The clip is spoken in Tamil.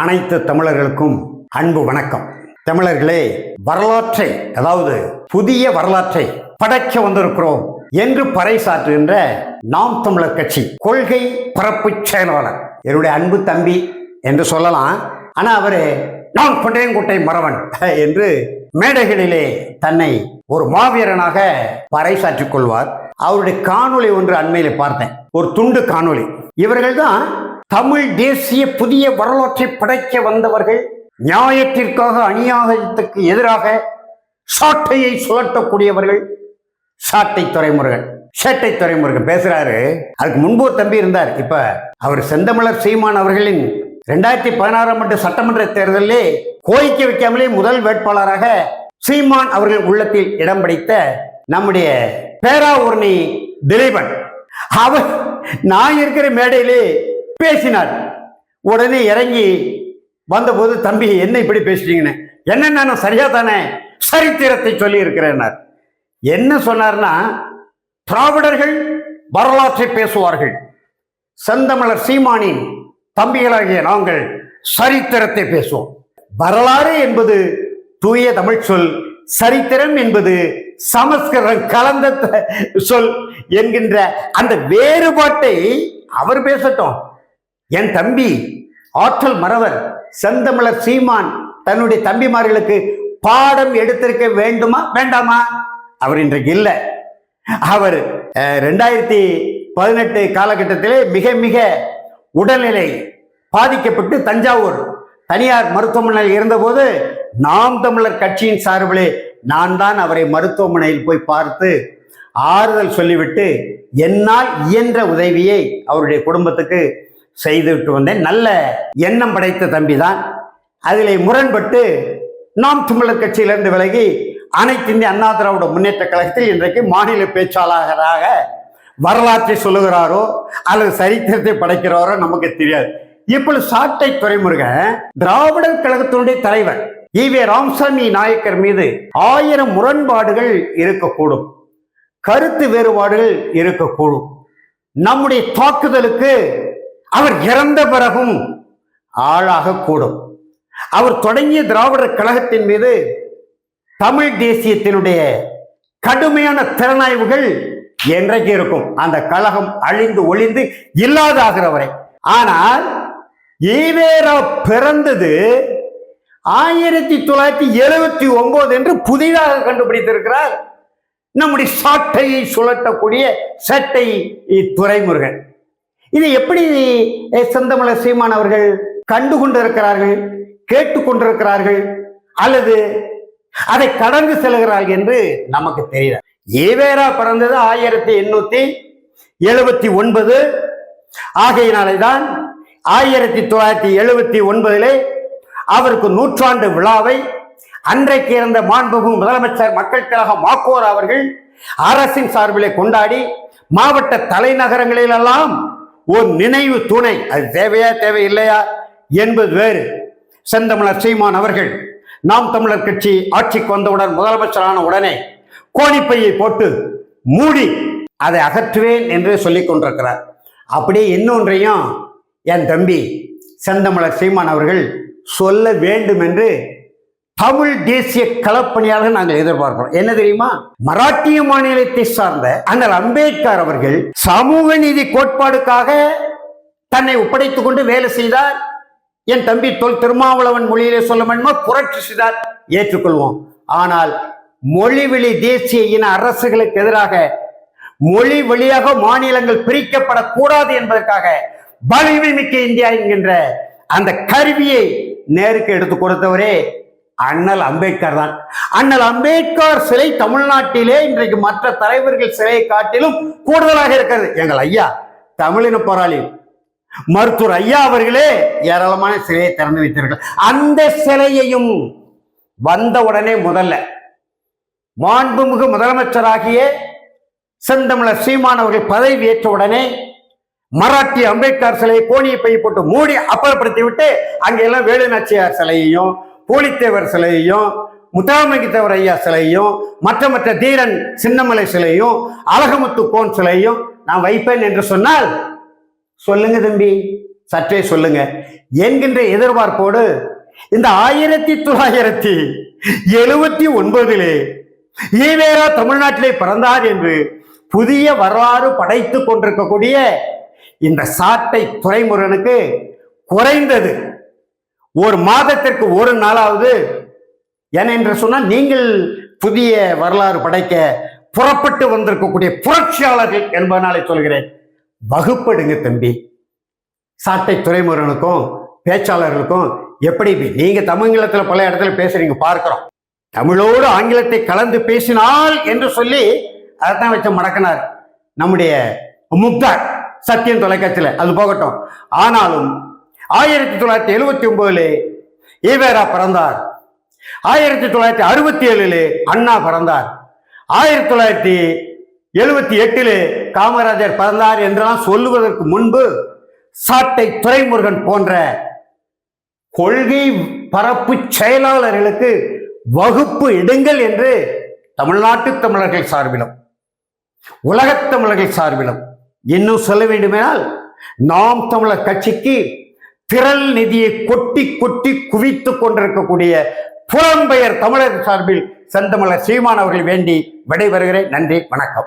அனைத்து தமிழர்களுக்கும் அன்பு வணக்கம். தமிழர்களே வரலாற்றை அதாவது புதிய வரலாற்றை படைக்க வந்திருக்கிறோம் என்று பறைசாற்றுகின்ற நாம் தமிழர் கட்சி கொள்கை பரப்பு செயலாளர். என்னுடைய அன்பு தம்பி என்று சொல்லலாம். ஆனால் அவரு நான் கொண்டையங்குட்டை மறவன் என்று மேடைகளிலே தன்னை ஒரு மாவீரனாக பறைசாற்றிக் கொள்வார். அவருடைய காணொளி ஒன்று அண்மையில் பார்த்தேன். ஒரு துண்டு காணொளி. இவர்கள்தான் தமிழ் தேசிய புதிய வரலாற்றை படைக்க வந்தவர்கள் நியாயத்திற்காக அநியாயத்துக்கு எதிராக சாட்டையை சுழட்டக்கூடியவர்கள் சாட்டை துறைமுருகன் சேட்டை துறைமுருகன் பேசுறாரு. அதுக்கு முன்பு தம்பி இருந்தார். இப்ப அவர் செந்தமிழர் சீமான் அவர்களின் ரெண்டாயிரத்தி பதினாறாம் ஆண்டு சட்டமன்ற தேர்தலிலே கோரிக்கை வைக்காமலே முதல் வேட்பாளராக சீமான் அவர்கள் உள்ளத்தில் இடம் பிடித்த நம்முடைய பேராவூர்ணி திலீபன். அவர் நான் இருக்கிற மேடையிலே பேசினார். உடனே இறங்கி வந்தபோது தம்பி என்ன இப்படி பேசுறீங்கன்னு? என்ன நான் சரியா தானே சரித்திரத்தை சொல்லி இருக்கிறேன்னார் என்ன சொன்னார்னா திராவிடர்கள் வரலாற்றை பேசுவார்கள். செந்தமிழர் சீமானின் தம்பிகளாகிய நாங்கள் சரித்திரத்தை பேசுவோம். வரலாறு என்பது தூய தமிழ் சொல் சரித்திரம் என்பது சமஸ்கிருதம் கலந்த த- சொல் என்கின்ற அந்த வேறுபாட்டை அவர் பேசட்டும். என் தம்பி ஆற்றல் மறவர் செந்தமிழர் சீமான் தன்னுடைய தம்பிமார்களுக்கு பாடம் எடுத்திருக்க வேண்டுமா வேண்டாமா? அவர் இன்றைக்கு இல்லை. அவர் ரெண்டாயிரத்தி பதினெட்டு காலகட்டத்திலே மிக மிக உடல்நிலை பாதிக்கப்பட்டு தஞ்சாவூர் தனியார் மருத்துவமனையில் இருந்தபோது நாம் தமிழர் கட்சியின் சார்பிலே நான் தான் அவரை மருத்துவமனையில் போய் பார்த்து ஆறுதல் சொல்லிவிட்டு என்னால் இயன்ற உதவியை அவருடைய குடும்பத்துக்கு செய்துவிட்டு வந்தேன். நல்ல எண்ணம் படைத்த தம்பி தான் அதில் முரண்பட்டு நாம் தமிழர் கட்சியிலிருந்து விலகி அனைத்து இந்திய அண்ணா திராவிட முன்னேற்ற கழகத்தில் இன்றைக்கு மாநில பேச்சாளராக வரலாற்றை சொல்லுகிறாரோ அல்லது சரித்திரத்தை படைக்கிறாரோ நமக்கு தெரியாது. இப்பொழுது சாட்டை துறைமுருகன் திராவிடர் கழகத்தினுடைய தலைவர் ஈவே ராமசாமி நாயக்கர் மீது ஆயிரம் முரண்பாடுகள் இருக்கக்கூடும். கருத்து வேறுபாடுகள் இருக்கக்கூடும். நம்முடைய தாக்குதலுக்கு அவர் இறந்த பிறகும் ஆளாக கூடும். அவர் தொடங்கிய திராவிடர் கழகத்தின் மீது தமிழ் தேசியத்தினுடைய கடுமையான திறனாய்வுகள் என்றைக்கு இருக்கும்? அந்த கழகம் அழிந்து ஒளிந்து இல்லாதாகிற வரை ஆனால் ஈவேரா பிறந்தது ஆயிரத்தி தொள்ளாயிரத்தி எழுபத்தி ஒன்பது என்று புதிதாக கண்டுபிடித்திருக்கிறார். நம்முடைய சாட்டையை சுழட்டக்கூடிய சட்டை துறைமுருகன் இதை எப்படி அஹ், சீமான் அவர்கள் கண்டு கொண்டிருக்கிறார்கள் கேட்டுக்கொண்டிருக்கிறார்கள் அல்லது அதை கடந்து செல்கிறார்கள் என்று நமக்கு தெரியல. ஈவேரா பிறந்தது ஆயிரத்தி எண்ணூத்தி எழுபத்தி ஒன்பது. ஆகையினாலே தான் ஆயிரத்தி தொள்ளாயிரத்தி எழுபத்தி ஒன்பதிலே அவருக்கு நூற்றாண்டு விழாவை அன்றைக்கு இருந்த மாண்புமிகு முதலமைச்சர் மக்கள் கழக மாக்கோர் அவர்கள் அரசின் சார்பிலே கொண்டாடி மாவட்ட தலைநகரங்களிலெல்லாம் ஒரு நினைவு துணை. அது தேவையா தேவையில்லையா? என்பது வேறு. செந்தமிழர் சீமான் அவர்கள் நாம் தமிழர் கட்சி ஆட்சிக்கு வந்தவுடன் முதலமைச்சரான உடனே கோணிப்பையை போட்டு மூடி அதை அகற்றுவேன் என்று சொல்லிக் கொண்டிருக்கிறார். அப்படியே இன்னொன்றையும் என் தம்பி செந்தமிழர் சீமான் அவர்கள் சொல்ல வேண்டும் என்று தமிழ் தேசிய களப்பணியாக நாங்கள் எதிர்பார்க்கிறோம். என்ன தெரியுமா? மராட்டிய மாநிலத்தை சார்ந்த அண்ணல் அம்பேத்கர் அவர்கள் சமூக நீதி கோட்பாடுக்காக தன்னை ஒப்படைத்துக் கொண்டு வேலை செய்தார். என் தம்பி தொல் திருமாவளவன் மொழியிலே சொல்ல வேண்டுமா புரட்சி செய்தார். ஏற்றுக்கொள்வோம். ஆனால் மொழிவெளி தேசிய இன அரசுகளுக்கு எதிராக மொழி வழியாக மாநிலங்கள் பிரிக்கப்படக்கூடாது என்பதற்காக வலிமை மிக்க இந்தியா என்கின்ற அந்த கருவியை நேருக்கு எடுத்து கொடுத்தவரே அண்ணல் அம்பேத்கர் தான். அண்ணல் அம்பேத்கர் சிலை தமிழ்நாட்டிலே இன்றைக்கு மற்ற தலைவர்கள் சிலையை காட்டிலும் கூடுதலாக இருக்கிறது. எங்கள் ஐயா தமிழின போராளி மருத்துவர் ஐயா அவர்களே ஏராளமான சிலையை திறந்து வைத்தார்கள் அந்த சிலையையும் வந்த உடனே முதல்ல மாண்புமிகு முதலமைச்சராகிய செந்தமிழர் சீமான் அவர்கள் பதவி ஏற்ற உடனே மராட்டி அம்பேத்கர் சிலையை கோணியை பை போட்டு மூடி அப்புறப்படுத்தி விட்டு அங்கெல்லாம் வேலு நாச்சியார் சிலையையும் போலித்தேவர் சிலையையும் முத்தாமகித்தவர் ஐயா சிலையும் மற்ற மற்ற தீரன் சின்னமலை சிலையும் அழகமுத்து கோன் சிலையும் நான் வைப்பேன் என்று சொன்னால் சொல்லுங்க தம்பி சற்றே சொல்லுங்க. என்கின்ற எதிர்பார்ப்போடு இந்த ஆயிரத்தி தொள்ளாயிரத்தி எழுபத்தி ஒன்பதிலே ஈவேரா தமிழ்நாட்டிலே பிறந்தார் என்று புதிய வரலாறு படைத்துக் கொண்டிருக்கக்கூடிய இந்த சாட்டை துறைமுருகனுக்கு குறைந்தது ஒரு மாதத்திற்கு ஒரு நாளாவது. ஏனென்று சொன்னால் நீங்கள் புதிய வரலாறு படைக்க புறப்பட்டு வந்திருக்கக்கூடிய புரட்சியாளர்கள் என்பதனாலே சொல்கிறேன். வகுப்படுங்க தம்பி. சாட்டை துறைமுருகனுக்கும் பேச்சாளர்களுக்கும் எப்படி நீங்க தமிழகத்துல பல இடத்துல பேசுறீங்க பார்க்கிறோம். தமிழோடு ஆங்கிலத்தை கலந்து பேசினால் என்று சொல்லி அதைத்தான் வச்சு மடக்கினார். நம்முடைய முக்தார் சத்தியம் தொலைக்காட்சியில் அது போகட்டும். ஆனாலும் ஆயிரத்தி தொள்ளாயிரத்தி எழுபத்தி ஒன்பதுல ஈவேரா பிறந்தார். ஆயிரத்தி தொள்ளாயிரத்தி அறுபத்தி ஏழுல அண்ணா பிறந்தார். ஆயிரத்தி தொள்ளாயிரத்தி எழுபத்தி எட்டில் காமராஜர் பிறந்தார் என்றெல்லாம் சொல்லுவதற்கு முன்பு சாட்டை துரைமுருகன் போன்ற கொள்கை பரப்பு செயலாளர்களுக்கு வகுப்பு எடுங்கள் என்று தமிழ்நாட்டு தமிழர்கள் சார்பிலும் உலகத் தமிழர்கள் சார்பிலும் இன்னும் சொல்ல வேண்டுமெனால் நாம் தமிழர் கட்சிக்கு திரள் நிதியை கொட்டி கொட்டி குவித்து கொண்டிருக்கக்கூடிய புலம்பெயர் தமிழர் சார்பில் செந்தமிழர் சீமான் அவர்கள் வேண்டி விடைபெறுகிறேன். நன்றி வணக்கம்.